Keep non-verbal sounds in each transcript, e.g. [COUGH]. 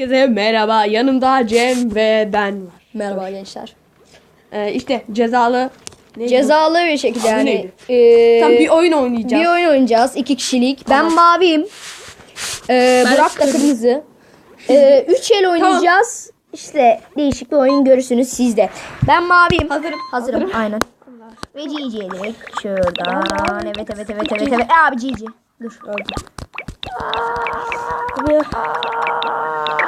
Herkese merhaba. Yanımda Cem ve ben var. Merhaba gençler. Ee, işte cezalı neydi Cezalı bir şekilde Adı yani neydi? Tam bir oyun oynayacağız. bir oyun oynayacağız. iki kişilik. Ben maviyim. Eee, Ben Burak da kırmızı. kırmızı. [LAUGHS] Eee, üç el oynayacağız. İşte değişik bir oyun görürsünüz siz de. Ben maviyim. Hazırım. Hazırım. Aynen. Ve direkt şuradan. Evet evet evet evet evet. Abi Cici. Dur öldüm.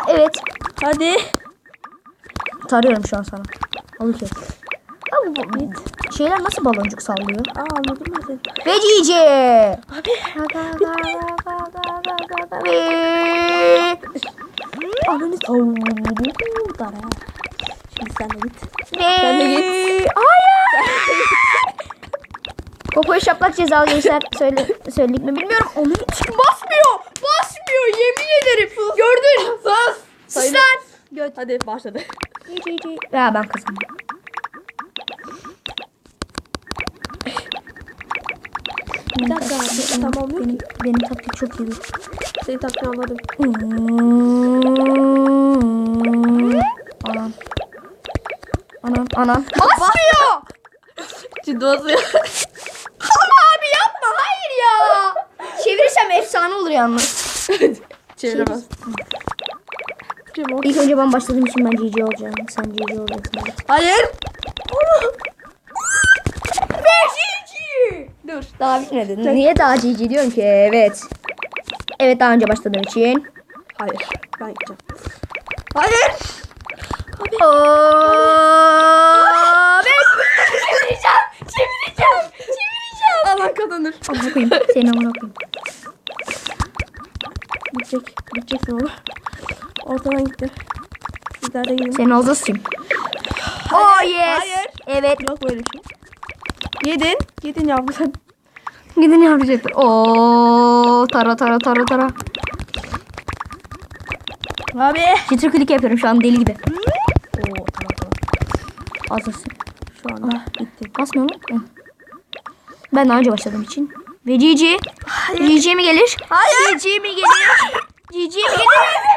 Evet. Hadi. Tarıyorum şu an sana. Ki. Abi bu şeyler nasıl baloncuk sallıyor? Aa anladım ben. Ve Cici. Abi. Ve... Ananı savundu. Dara. Şimdi sen de git. Sen de git. Hayır. Popoya şaplak cezalı gençler söyle, söyledik mi bilmiyorum. Onun için. Basmıyor yemin ederim. Gördün. Sus. Sus Sayın- lan. Göt. Hadi başladı. Ya ben kazandım. Bir dakika. Tamam yok Benim, ki. benim taktik çok iyi. Seni taktiğini anladım. Anam. Anam anam. Basmıyor. Ciddi olsun. Ama abi yapma hayır ya. Çevirirsem efsane olur yalnız. [LAUGHS] Çeviremez. O. İlk önce ben başladığım için ben GG olacağım. Sen GG olacaksın. Hayır. Ve GG. Dur. Daha bitmedi. Niye daha GG diyorum ki? Evet. Evet daha önce başladığım için. Hayır. Ben gideceğim. Hayır. Oo, ben çevireceğim. Çevireceğim. Çevireceğim. Allah kazanır. Amına koyayım. Senin amına koyayım. Gidecek. Gideceksin oğlum. Ortadan gitti. Sizler de. Senin ağzına sıçayım. Oh yes. hayır. Evet. Yok böyle bir şey. Yedin. Yedin yavrum sen. Gidin yapacaktır. Oo tara tara tara tara. Abi. Jitter click yapıyorum şu an deli gibi. Oo tamam tamam. Hazırsın. Şu anda gitti. Basma. Hı. Ben daha önce başladığım için. Ve GG. GG mi gelir? Hayır. GG mi gelir? GG mi gelir?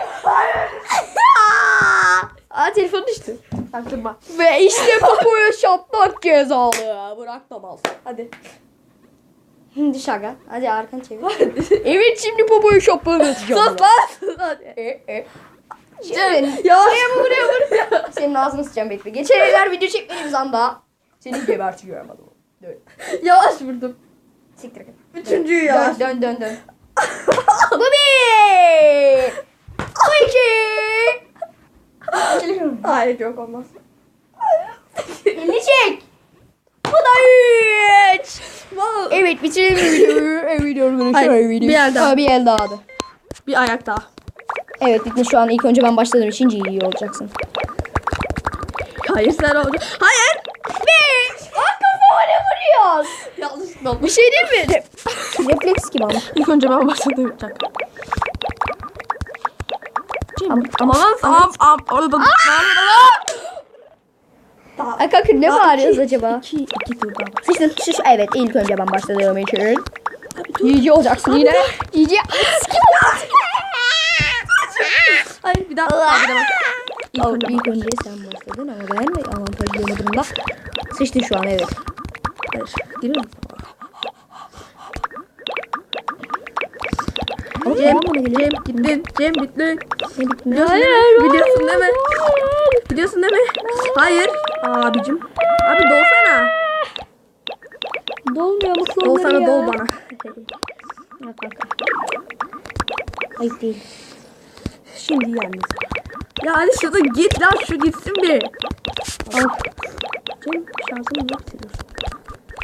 Aa telefon düştü. Taktırma. Ve işte Popo'ya şaplak cezalı. Bırakamaz. Hadi. Şimdi şaka. Hadi arkanı çevir. evet şimdi Popo'ya şaplak [LAUGHS] atacağım. Sus lan. Hadi. E, e. Senin, [LAUGHS] Ya. Buraya buraya. senin ağzını sıçacağım bekle. Geçen evler video çekmediğimiz anda seni gebertiyorum adamı. Dön. Yavaş vurdum. Siktir git. Üçüncüyü yavaş. Dön dön dön dön. Bu bir. İki. Hayır yok olmaz. Elini çek. Bu da üç. Evet bitirelim videoyu. Evet arkadaşlar. Hayır, bir el daha. Aa, bir el daha hadi. Bir ayak daha. Evet bitti şu an ilk önce ben başladığım için iyi olacaksın. Hayır sen olacak. Hayır. Beş. Aa kafama ne vuruyorsun? Yanlışlıkla oldu. Bir şey değil mi? Refleks gibi ama. İlk önce ben başladım yapacak. Ama, ama Aman am am orada. Ay kanka ne bağırıyoruz acaba? İki, iki tur daha. Sıçtın şu evet ilk önce ben başladığım için. GG olacaksın yine. GG. Hayır bir daha. Bir daha. İlk Al, önce ilk önce sen başladın ama ben avantajlı durumda. Sıçtın şu an evet. Hayır. Girir misin? Cem, geliyor. Cem gittin. Cem gittin. Biliyorsun Hayır, değil mi? Biliyorsun değil mi? Biliyorsun değil mi? Hayır. Abicim. Abi dolsana. Dolmuyor mu kolları Dolsana ya? dol bana. Ayıp değil. Şimdi yalnız. Ya hadi şurada git lan şu gitsin bir. Al. Cem şansını.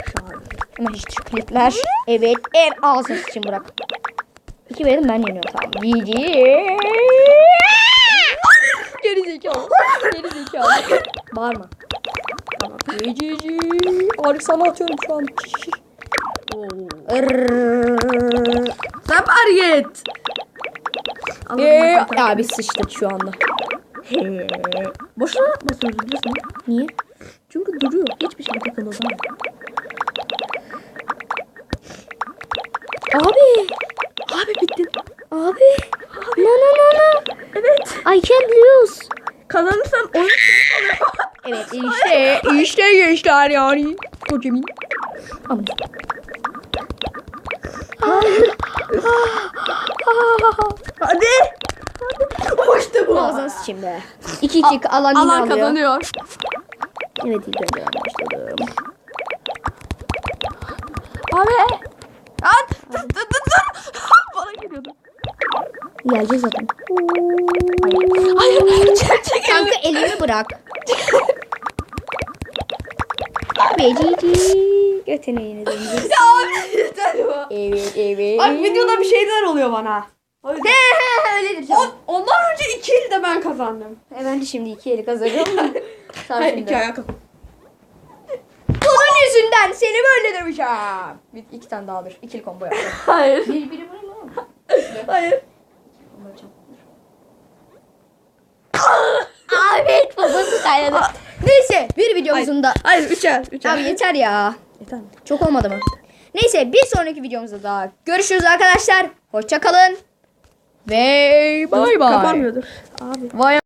Şahane. Ama hiç klipler. Evet. Ev ağzını için bırak. İki verin ben yeniyorum tamam. GG. Geri zekalı. Geri zekalı. Bağırma. Tamam. GG. Arık sana atıyorum şu an. Sen bari git. Ee, biz sıçtık şu anda. [LAUGHS] Boşuna basıyoruz biliyorsun. Niye? Çünkü duruyor. Hiçbir şey takılı zaman. Abi. Abi. Abi. No no no no. Evet. I can't lose. Kazanırsam oyun [LAUGHS] Evet işte işte gençler yani. Kocamin. Aman. Hadi. Hadi. İşte bu. Ağzına sıçayım be. 2 2 alan yine Alan alıyor. kazanıyor. Evet ilk önce ben başladım. Abi. At. Dur dur. dur. [LAUGHS] Bana geliyordu. Gelecek zaten. Hayır. Çek çek. Kanka elimi bırak. Ve cici. Götüne döneceğiz. Ya abi yeter bu. Evet evet. Abi videoda bir şeyler oluyor bana. O yüzden. Öyledir On, ondan önce iki el de ben kazandım. E ben de şimdi iki eli kazanıyorum. Sen [LAUGHS] Hayır şimdi. iki ayak. Bunun yüzünden seni böyle döveceğim. Bir, iki tane daha alır. İkili combo yapacağım. Hayır. Bir, biri buraya mı? Hayır. Evet babası kaynadı. Neyse bir videomuzun da. Hayır üçer. Üçer. Abi yeter ya. Yeter. Çok olmadı mı? Neyse bir sonraki videomuzda daha görüşürüz arkadaşlar. Hoşça kalın. Ve bay bay. Kapanmıyordur. Abi. Vay